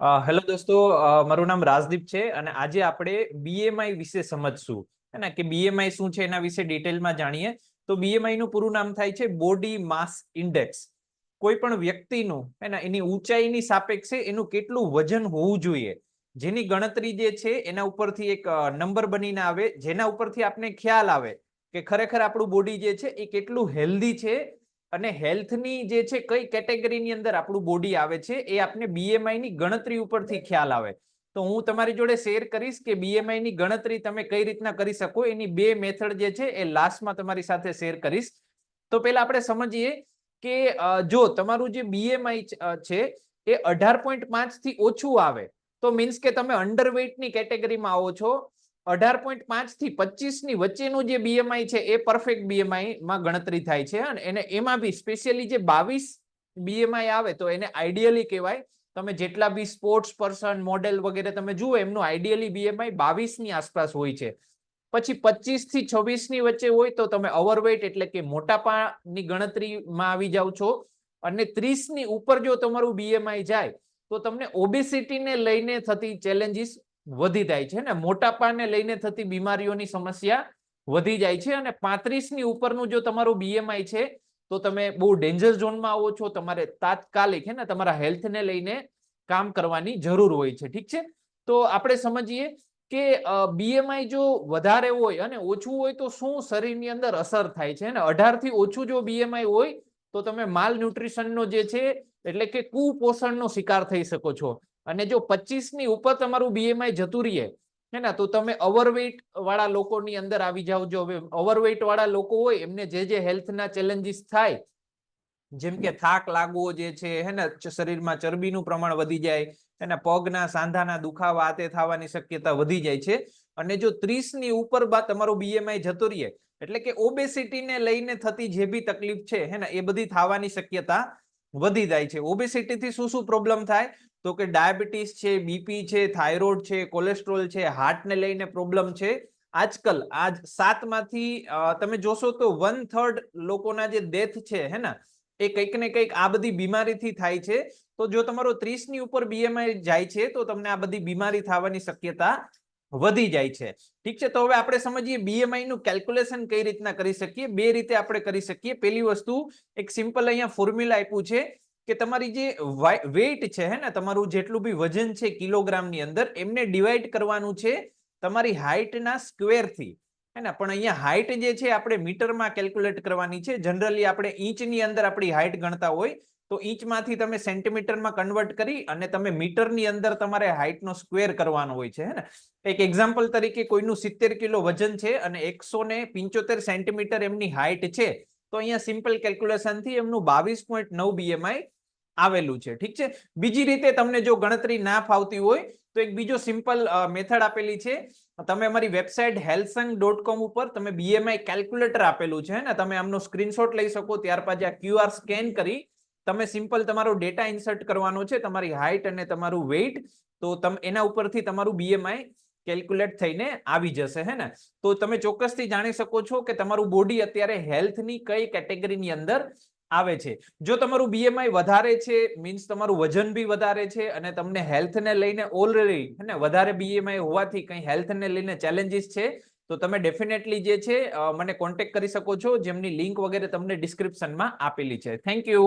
Hello દોસ્તો મારું નામ રાજદીપ છે અને આજે આપણે બીએમઆઈ વિશે સમજશું. હે ને? કે બીએમઆઈ શું છે એના વિશે ડિટેલમાં જાણીએ. તો બીએમઆઈ નું પૂરું નામ થાય છે બોડી માસ ઇન્ડેક્સ કોઈ પણ વ્યક્તિનું, હે ને? એની ઊંચાઈની સાપેક્ષે એનું કેટલું વજન હોવું જોઈએ. જેની ગણતરી જે છે એના ઉપરથી એક નંબર બનીને આવે, જેના ઉપરથી આપને ખ્યાલ આવે કે ખરેખર આપણું બોડી જે છે એ કેટલું હેલ્ધી છે અને હેલ્થની જે છે કઈ કેટેગરીની અંદર આપણું બોડી આવે છે એ આપને બીએમઆઈ ની ગણતરી ઉપરથી ખ્યાલ આવે. તો હું તમારી જોડે શેર કરીશ કે બીએમઆઈ ની ગણતરી તમે કઈ રીતના કરી શકો એની બે મેથડ જે છે એ લાસ્ટમાં તમારી સાથે શેર કરીશ. તો પહેલા આપણે સમજીએ કે જો તમારું જે બીએમઆઈ છે એ અઢાર પોઈન્ટ પાંચથી ઓછું આવે તો મીન્સ કે તમે અંડરવેઇટની કેટેગરીમાં આવો છો અઢાર પોઈન્ટ પાંચથી પચીસની વચ્ચેનું જે બીએમઆઈ છે, એ પરફેક્ટ બીએમઆઈ માં ગણતરી થાય છે, અને એને એમાં બી સ્પેશિયલી જે બાવીસ બીએમઆઈ આવે, તો એને આઈડિયલી કહેવાય. તમે જેટલા બી સ્પોર્ટ્સ પર્સન મોડેલ વગેરે તમે જુઓ, એમનું આઈડિયલી બીએમઆઈ બાવીસની આસપાસ હોય છે. પછી પચીસથી છવ્વીસની વચ્ચે હોય, તો તમે ઓવરવેટ એટલે કે મોટાપાની ગણતરીમાં આવી જાઓ છો. અને ત્રીસની ઉપર જો તમારું બીએમઆઈ જાય, તો તમને ઓબેસિટીને લઈને થતી ચેલેન્જીસ વધી જાય છે ને? મોટાપાને લઈને થતી બીમારીઓની સમસ્યા વધી જાય છે અને પાંત્રીસની ઉપરનું જો તમારું બીએમઆઈ છે, તો તમે બહુ ડેન્જર ઝોનમાં આવો છો, તમારે તાત્કાલિક હે ને તમારા હેલ્થને લઈને કામ કરવાની જરૂર હોય છે, ઠીક છે? તો આપણે સમજીએ કે બીએમઆઈ જો વધારે હોય અને ઓછું હોય તો શું શરીરની અંદર અસર થાય છે? અને અઢારથી ઓછું જો બીએમઆઈ હોય, તો તમે માલ ન્યુટ્રિશનનો જે છે, એટલે કે કુપોષણનો શિકાર થઈ શકો છો. અને જો પચીસની ઉપર તમારું બીએમઆઈ જતું રહીએ હે ને, તો તમે ઓવરવેઇટ વાળા લોકોની અંદર આવી જાઓ. જો હવે ઓવરવેઇટ વાળા લોકો હોય, એમને જે જે હેલ્થના ચેલેન્જીસ થાય, જેમ કે થાક લાગવો જે છે, હે ને શરીરમાં ચરબીનું પ્રમાણ વધી જાય એના પગના સાંધાના દુખાવા આ તે થવાની શક્યતા વધી જાય છે. અને જો ત્રીસની ઉપર બા તમારું બીએમઆઈ જતો રહીએ એટલે કે ઓબેસિટીને લઈને થતી જે બી તકલીફ છે, હે ને, એ બધી થવાની શક્યતા વધી જાય છે. ઓબેસિટીથી શું શું પ્રોબ્લેમ થાય? તો કે ડાયાબિટીસ છે, બીપી છે, થાઇરોઇડ છે, કોલેસ્ટ્રોલ છે, હાર્ટને લઈને પ્રોબ્લેમ છે. આજકાલ, આજ સાતમાંથી તમે જોશો તો વન થર્ડ લોકોના જે ડેથ છે, હે ને, એ કંઈક ને કંઈક આ બધી બીમારીથી થાય છે. તો જો તમારો ત્રીસની ઉપર બીએમઆઈ જાય છે, તો તમને આ બધી બીમારી થવાની શક્યતા વધી જાય છે. ઠીક છે, તો હવે આપણે સમજીએ બીએમઆઈ નું કેલ્ક્યુલેશન કઈ રીતના કરી શકીએ? બે રીતે આપણે કરી શકીએ. પહેલી વસ્તુ, એક સિમ્પલ અહીંયા ફોર્મ્યુલા આપ્યું છે. કે તમારી જે વેઇટ છે હે ને, તમારું જેટલું બી વજન છે કિલોગ્રામની અંદર, એમને ડિવાઈડ કરવાનું છે તમારી હાઇટના સ્ક્વેરથી હે ને, પણ અહીંયા હાઇટ જે છે આપણે મીટરમાં કેલ્ક્યુલેટ કરવાની છે. જનરલી આપણે ઇંચની અંદર આપણી હાઇટ ગણતા હોય, તો ઇંચમાંથી તમે સેન્ટીમીટરમાં કન્વર્ટ કરી અને તમે મીટરની અંદર તમારે હાઇટનો સ્ક્વેર કરવાનો હોય છે. હે ને, એક એક્ઝામ્પલ તરીકે કોઈનું સિત્તેર કિલો વજન છે અને એકસો ને પિંચોતેર સેન્ટીમીટર એમની હાઇટ છે, તો અહીંયા સિમ્પલ કેલ્ક્યુલેશનથી એમનું બાવીસ પોઈન્ટ નવ બીએમઆઈ આવેલું છે. ઠીક છે? બીજી રીતે તમને જો ગણતરી ના ફાવતી હોય, તો એક બીજો સિમ્પલ મેથડ આપેલી છે. તમે અમારી વેબસાઇટ હેલ્સંગ ડોટ કોમ ઉપર તમે બીએમઆઈ કેલ્ક્યુલેટર આપેલું છે, ને તમે આમનો સ્ક્રીનશોટ લઈ શકો, ત્યાર પછી આ ક્યુઆર સ્કેન કરી, તમે સિમ્પલ તમારો ડેટા ઇન્સર્ટ કરવાનો છે, તમારી હાઇટ અને તમારું વેઇટ, તો તમે, એના ઉપરથી તમારું બીએમઆઈ કેલ્ક્યુલેટ થઈને આવી જશે, હે ને? તો તમે ચોક્કસથી જાણી શકો છો કે તમારું બોડી અત્યારે હેલ્થની કઈ કેટેગરીની અંદર આવે છે. જો તમારું બીએમઆઈ વધારે છે મીન્સ તમારું વજન બી વધારે છે અને તમને હેલ્થને લઈને ઓલરેડી ને, વધારે બીએમઆઈ હોવાથી કંઈ હેલ્થને લઈને ચેલેન્જીસ છે, તો તમે ડેફિનેટલી જે છે મને કોન્ટેક્ટ કરી શકો છો. જેમની લિંક વગેરે તમને ડિસ્ક્રિપ્શનમાં આપેલી છે. Thank you